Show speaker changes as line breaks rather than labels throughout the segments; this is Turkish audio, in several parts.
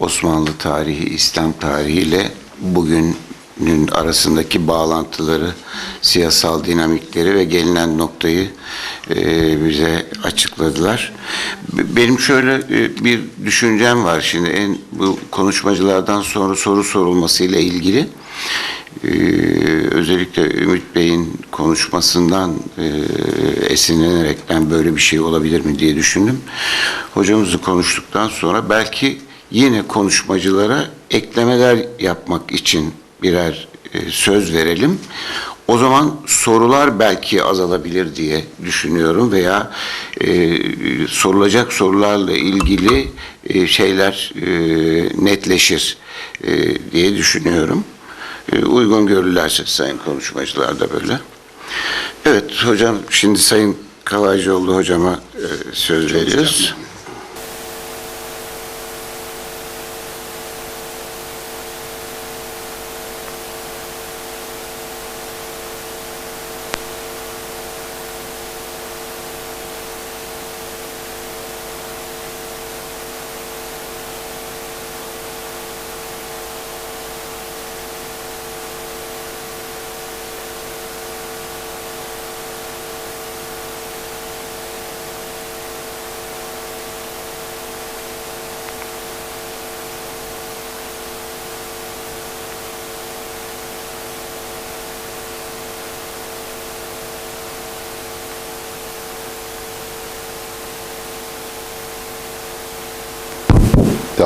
Osmanlı tarihi, İslam tarihi ile bugünün arasındaki bağlantıları, siyasal dinamikleri ve gelinen noktayı e, bize açıkladılar. Benim şöyle e, bir düşüncem var şimdi en bu konuşmacılardan sonra soru sorulmasıyla ilgili. Ee, özellikle Ümit Bey'in konuşmasından e, esinlenerek ben böyle bir şey olabilir mi diye düşündüm. Hocamızı konuştuktan sonra belki yine konuşmacılara eklemeler yapmak için birer e, söz verelim. O zaman sorular belki azalabilir diye düşünüyorum veya e, sorulacak sorularla ilgili e, şeyler e, netleşir e, diye düşünüyorum. E, uygun görürlerse sayın konuşmacılar da böyle. Evet hocam şimdi sayın Kalaycıoğlu hocama e, söz veriyoruz.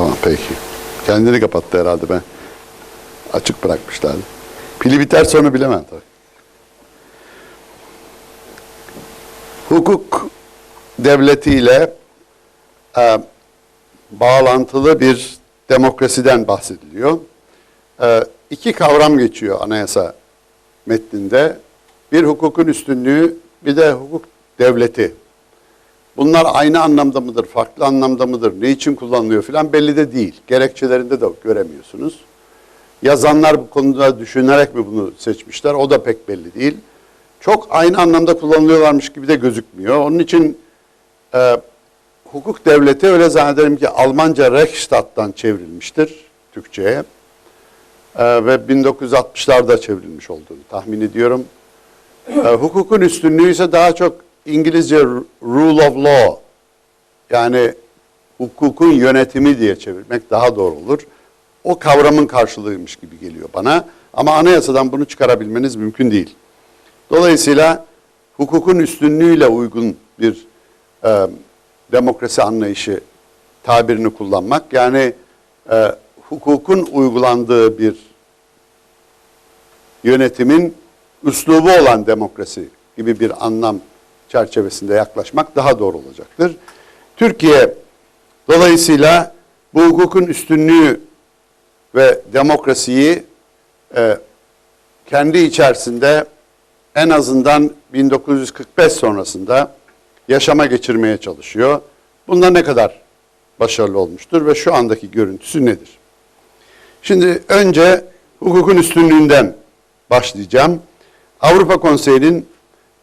Tamam peki. Kendini kapattı herhalde ben. Açık bırakmışlardı. Pili biter sonra bilemem tabii. Hukuk devletiyle e, bağlantılı bir demokrasiden bahsediliyor. E, iki kavram geçiyor anayasa metninde. Bir hukukun üstünlüğü, bir de hukuk devleti. Bunlar aynı anlamda mıdır, farklı anlamda mıdır, ne için kullanılıyor filan belli de değil. Gerekçelerinde de göremiyorsunuz. Yazanlar bu konuda düşünerek mi bunu seçmişler o da pek belli değil. Çok aynı anlamda kullanılıyorlarmış gibi de gözükmüyor. Onun için e, hukuk devleti öyle zannederim ki Almanca Rechtsstaat'tan çevrilmiştir Türkçe'ye. E, ve 1960'larda çevrilmiş olduğunu tahmin ediyorum. E, hukukun üstünlüğü ise daha çok İngilizce rule of law yani hukukun yönetimi diye çevirmek daha doğru olur. O kavramın karşılığıymış gibi geliyor bana. Ama anayasadan bunu çıkarabilmeniz mümkün değil. Dolayısıyla hukukun üstünlüğüyle uygun bir e, demokrasi anlayışı tabirini kullanmak yani e, hukukun uygulandığı bir yönetimin üslubu olan demokrasi gibi bir anlam çerçevesinde yaklaşmak daha doğru olacaktır. Türkiye dolayısıyla bu hukukun üstünlüğü ve demokrasiyi e, kendi içerisinde en azından 1945 sonrasında yaşama geçirmeye çalışıyor. Bunda ne kadar başarılı olmuştur ve şu andaki görüntüsü nedir? Şimdi önce hukukun üstünlüğünden başlayacağım. Avrupa Konseyi'nin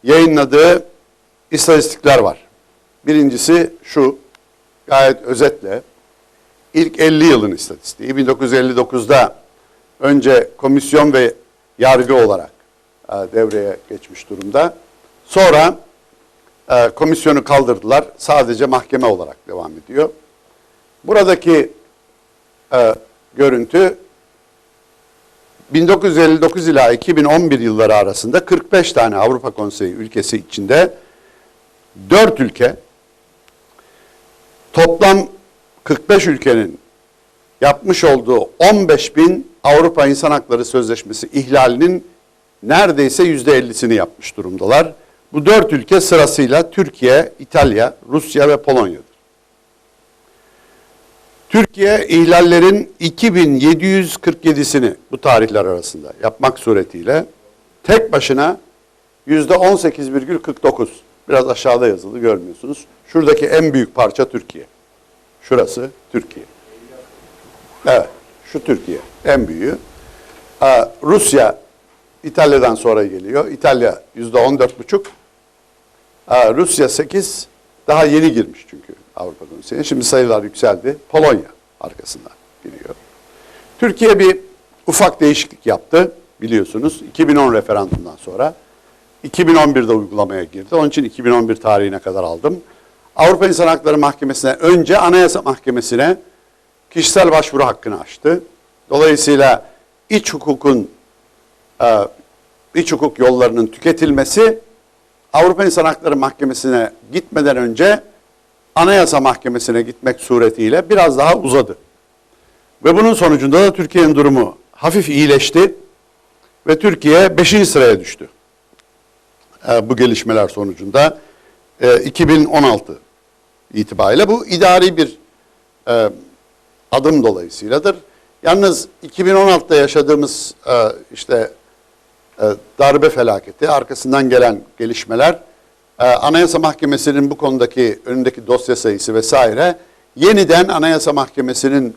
yayınladığı istatistikler var. Birincisi şu, gayet özetle, ilk 50 yılın istatistiği. 1959'da önce komisyon ve yargı olarak e, devreye geçmiş durumda. Sonra e, komisyonu kaldırdılar, sadece mahkeme olarak devam ediyor. Buradaki e, görüntü 1959 ila 2011 yılları arasında 45 tane Avrupa Konseyi ülkesi içinde 4 ülke toplam 45 ülkenin yapmış olduğu 15 bin Avrupa İnsan Hakları Sözleşmesi ihlalinin neredeyse %50'sini yapmış durumdalar. Bu dört ülke sırasıyla Türkiye, İtalya, Rusya ve Polonya'dır. Türkiye ihlallerin 2747'sini bu tarihler arasında yapmak suretiyle tek başına %18,49 biraz aşağıda yazılı görmüyorsunuz. Şuradaki en büyük parça Türkiye. Şurası Türkiye. Evet, şu Türkiye en büyüğü. Aa, Rusya İtalya'dan sonra geliyor. İtalya yüzde on dört buçuk. Rusya 8 daha yeni girmiş çünkü Avrupa Konseyi'ne. Şimdi sayılar yükseldi. Polonya arkasında. giriyor. Türkiye bir ufak değişiklik yaptı biliyorsunuz 2010 referandumdan sonra. 2011'de uygulamaya girdi. Onun için 2011 tarihine kadar aldım. Avrupa İnsan Hakları Mahkemesi'ne önce Anayasa Mahkemesi'ne kişisel başvuru hakkını açtı. Dolayısıyla iç hukukun e, iç hukuk yollarının tüketilmesi Avrupa İnsan Hakları Mahkemesi'ne gitmeden önce Anayasa Mahkemesi'ne gitmek suretiyle biraz daha uzadı. Ve bunun sonucunda da Türkiye'nin durumu hafif iyileşti ve Türkiye 5. sıraya düştü. E, bu gelişmeler sonucunda e, 2016 itibariyle bu idari bir e, adım dolayısıyladır. Yalnız 2016'da yaşadığımız e, işte e, darbe felaketi, arkasından gelen gelişmeler, e, Anayasa Mahkemesi'nin bu konudaki önündeki dosya sayısı vesaire, yeniden Anayasa Mahkemesi'nin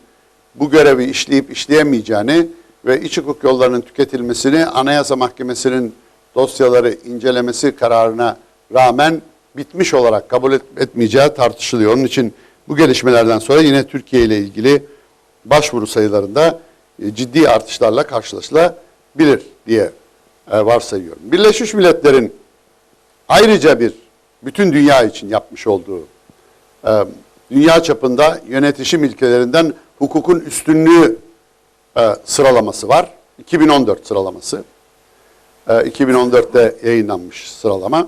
bu görevi işleyip işleyemeyeceğini ve iç hukuk yollarının tüketilmesini Anayasa Mahkemesi'nin dosyaları incelemesi kararına rağmen bitmiş olarak kabul et- etmeyeceği tartışılıyor. Onun için bu gelişmelerden sonra yine Türkiye ile ilgili başvuru sayılarında e, ciddi artışlarla karşılaşılabilir diye e, varsayıyorum. Birleşmiş Milletler'in ayrıca bir bütün dünya için yapmış olduğu e, dünya çapında yönetişim ilkelerinden hukukun üstünlüğü e, sıralaması var. 2014 sıralaması. E, 2014'te yayınlanmış sıralama.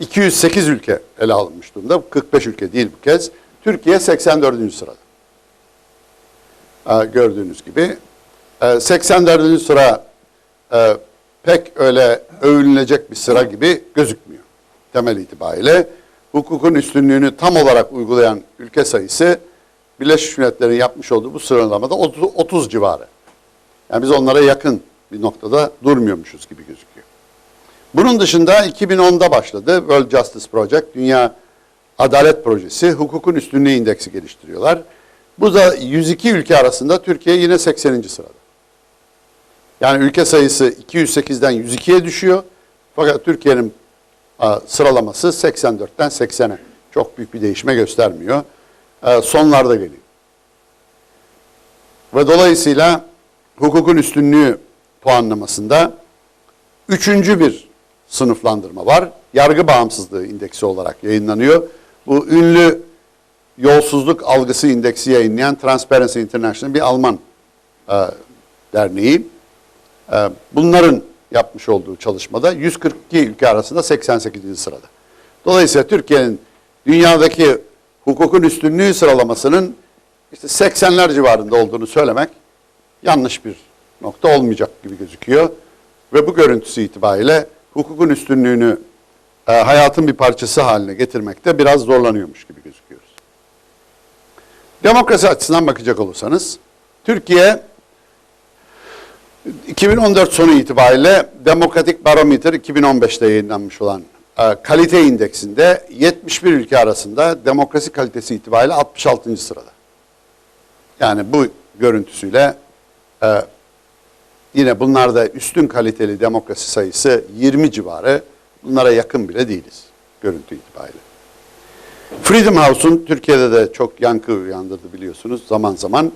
208 ülke ele alınmış durumda. 45 ülke değil bu kez. Türkiye 84. sırada. E, gördüğünüz gibi. E, 84. sıra e, pek öyle övünülecek bir sıra gibi gözükmüyor. Temel itibariyle hukukun üstünlüğünü tam olarak uygulayan ülke sayısı Birleşmiş Milletler'in yapmış olduğu bu sıralamada 30, 30 civarı. Yani biz onlara yakın bir noktada durmuyormuşuz gibi gözüküyor. Bunun dışında 2010'da başladı World Justice Project, Dünya Adalet Projesi, hukukun üstünlüğü indeksi geliştiriyorlar. Bu da 102 ülke arasında Türkiye yine 80. sırada. Yani ülke sayısı 208'den 102'ye düşüyor. Fakat Türkiye'nin sıralaması 84'ten 80'e. Çok büyük bir değişme göstermiyor. E, sonlarda geliyor. Ve dolayısıyla hukukun üstünlüğü puanlamasında üçüncü bir sınıflandırma var. Yargı bağımsızlığı indeksi olarak yayınlanıyor. Bu ünlü yolsuzluk algısı indeksi yayınlayan Transparency International bir Alman e, derneği. E, bunların yapmış olduğu çalışmada 142 ülke arasında 88. sırada. Dolayısıyla Türkiye'nin dünyadaki hukukun üstünlüğü sıralamasının işte 80'ler civarında olduğunu söylemek yanlış bir nokta olmayacak gibi gözüküyor. Ve bu görüntüsü itibariyle hukukun üstünlüğünü e, hayatın bir parçası haline getirmekte biraz zorlanıyormuş gibi gözüküyoruz. Demokrasi açısından bakacak olursanız, Türkiye 2014 sonu itibariyle Demokratik Barometer 2015'te yayınlanmış olan e, kalite indeksinde 71 ülke arasında demokrasi kalitesi itibariyle 66. sırada. Yani bu görüntüsüyle e, yine bunlarda üstün kaliteli demokrasi sayısı 20 civarı. Bunlara yakın bile değiliz görüntü itibariyle. Freedom House'un Türkiye'de de çok yankı uyandırdı biliyorsunuz zaman zaman.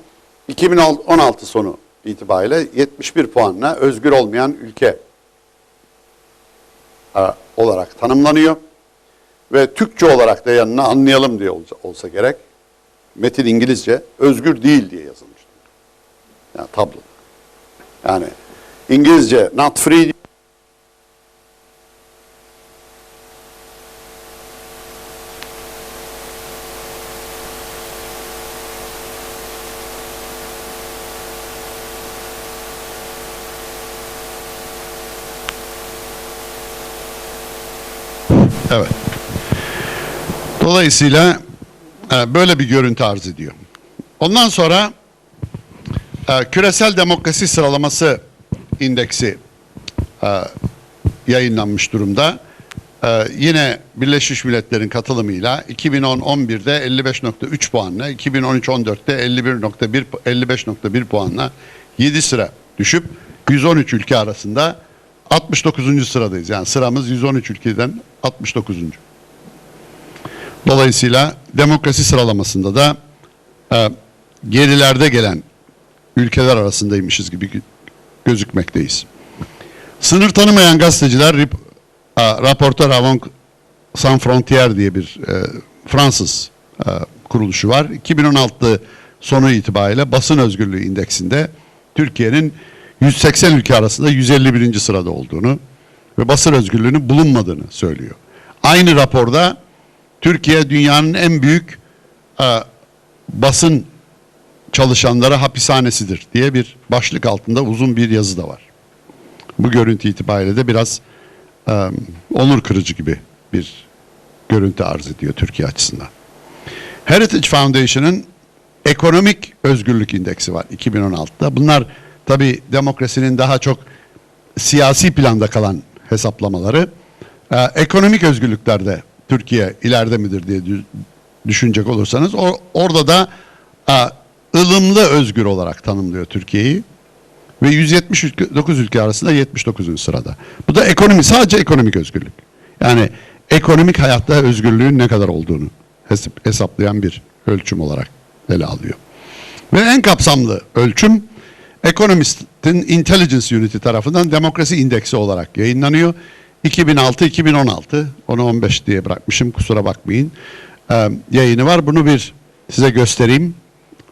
2016 sonu itibariyle 71 puanla özgür olmayan ülke olarak tanımlanıyor. Ve Türkçe olarak da yanına anlayalım diye olsa gerek. Metin İngilizce özgür değil diye yazılmış. Yani tablo. Yani İngilizce not free
Evet. Dolayısıyla e, böyle bir görüntü arz ediyor. Ondan sonra küresel demokrasi sıralaması indeksi e, yayınlanmış durumda. E, yine Birleşmiş Milletler'in katılımıyla 2010-11'de 55.3 puanla, 2013-14'te 51.1 55.1 puanla 7 sıra düşüp 113 ülke arasında 69. sıradayız. Yani sıramız 113 ülkeden 69. Dolayısıyla demokrasi sıralamasında da e, gerilerde gelen
ülkeler arasındaymışız gibi gö- gözükmekteyiz. Sınır tanımayan gazeteciler Rip- a, Rapporteur Avant Sans Frontières diye bir e, Fransız e, kuruluşu var. 2016 sonu itibariyle basın özgürlüğü indeksinde Türkiye'nin 180 ülke arasında 151. sırada olduğunu ve basın özgürlüğünün bulunmadığını söylüyor. Aynı raporda Türkiye dünyanın en büyük e, basın çalışanları hapishanesidir diye bir başlık altında uzun bir yazı da var. Bu görüntü itibariyle de biraz e, onur kırıcı gibi bir görüntü arz ediyor Türkiye açısından. Heritage Foundation'ın ekonomik özgürlük indeksi var 2016'da. Bunlar tabi demokrasinin daha çok siyasi planda kalan hesaplamaları. Ee, ekonomik özgürlüklerde Türkiye ileride midir diye dü- düşünecek olursanız o, orada da e, ılımlı özgür olarak tanımlıyor Türkiye'yi ve 179 ülke arasında 79. sırada. Bu da ekonomi sadece ekonomik özgürlük. Yani ekonomik hayatta özgürlüğün ne kadar olduğunu hes- hesaplayan bir ölçüm olarak ele alıyor. Ve en kapsamlı ölçüm Economist'in Intelligence Unity tarafından demokrasi indeksi olarak yayınlanıyor. 2006-2016 onu 15 diye bırakmışım kusura bakmayın. Ee, yayını var. Bunu bir size göstereyim.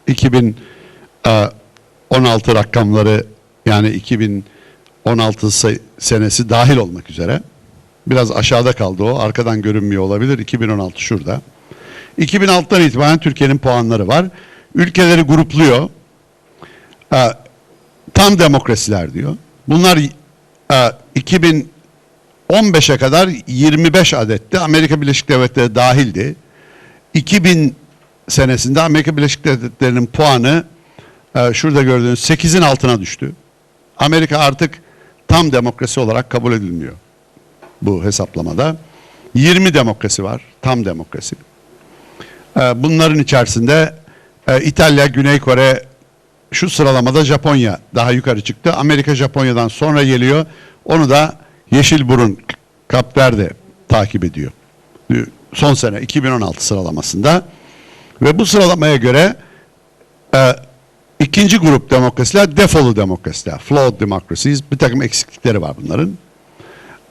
2016 rakamları yani 2016 say- senesi dahil olmak üzere. Biraz aşağıda kaldı o. Arkadan görünmüyor olabilir. 2016 şurada. 2006'dan itibaren Türkiye'nin puanları var. Ülkeleri grupluyor. Ee, tam demokrasiler diyor. Bunlar e, 2015'e kadar 25 adetti. Amerika Birleşik Devletleri dahildi. 2000 senesinde Amerika Birleşik Devletleri'nin puanı e, şurada gördüğünüz 8'in altına düştü. Amerika artık tam demokrasi olarak kabul edilmiyor bu hesaplamada. 20 demokrasi var, tam demokrasi. E, bunların içerisinde e, İtalya, Güney Kore, şu sıralamada Japonya daha yukarı çıktı. Amerika Japonya'dan sonra geliyor. Onu da Yeşilburun Kap Verde takip ediyor. Son sene 2016 sıralamasında. Ve bu sıralamaya göre e, ikinci grup demokrasiler defolu demokrasiler. Flawed democracies. Bir takım eksiklikleri var bunların.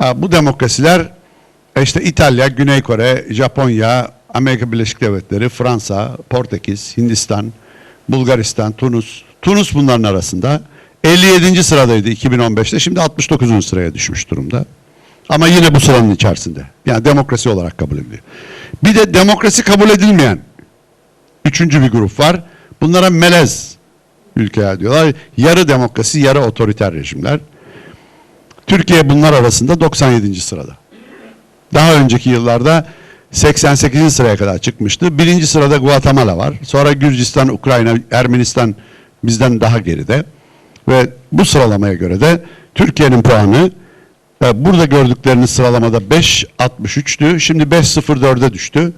E, bu demokrasiler e, işte İtalya, Güney Kore, Japonya, Amerika Birleşik Devletleri, Fransa, Portekiz, Hindistan, Bulgaristan, Tunus. Tunus bunların arasında. 57. sıradaydı 2015'te. Şimdi 69. sıraya düşmüş durumda. Ama yine bu sıranın içerisinde. Yani demokrasi olarak kabul ediliyor. Bir de demokrasi kabul edilmeyen üçüncü bir grup var. Bunlara melez ülkeler diyorlar. Yarı demokrasi, yarı otoriter rejimler. Türkiye bunlar arasında 97. sırada. Daha önceki yıllarda 88. sıraya kadar çıkmıştı. Birinci sırada Guatemala var. Sonra Gürcistan, Ukrayna, Ermenistan bizden daha geride. Ve bu sıralamaya göre de Türkiye'nin puanı e, burada gördükleriniz sıralamada 5.63'tü. Şimdi 5.04'e düştü.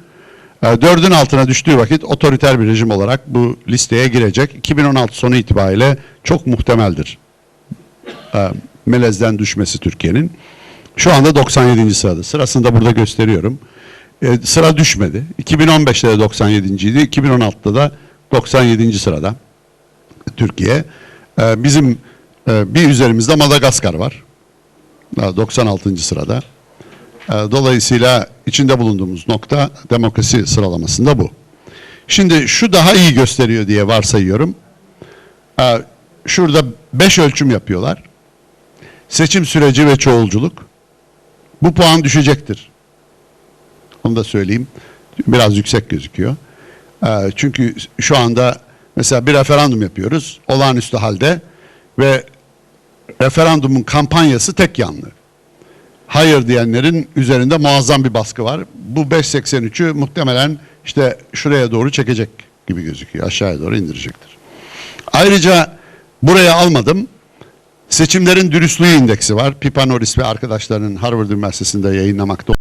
E, Dördün altına düştüğü vakit otoriter bir rejim olarak bu listeye girecek. 2016 sonu itibariyle çok muhtemeldir. E, Melez'den düşmesi Türkiye'nin. Şu anda 97. sırada. Sırasını da burada gösteriyorum. E, sıra düşmedi. 2015'te de 97. idi. 2016'da da 97. sırada Türkiye. Bizim e, bir üzerimizde Madagaskar var. E, 96. sırada. E, dolayısıyla içinde bulunduğumuz nokta demokrasi sıralamasında bu. Şimdi şu daha iyi gösteriyor diye varsayıyorum. E, şurada 5 ölçüm yapıyorlar. Seçim süreci ve çoğulculuk. Bu puan düşecektir. Onu da söyleyeyim. Biraz yüksek gözüküyor. Ee, çünkü şu anda mesela bir referandum yapıyoruz. Olağanüstü halde ve referandumun kampanyası tek yanlı. Hayır diyenlerin üzerinde muazzam bir baskı var. Bu 5.83'ü muhtemelen işte şuraya doğru çekecek gibi gözüküyor. Aşağıya doğru indirecektir. Ayrıca buraya almadım. Seçimlerin dürüstlüğü indeksi var. Pipa Norris ve arkadaşlarının Harvard Üniversitesi'nde yayınlamakta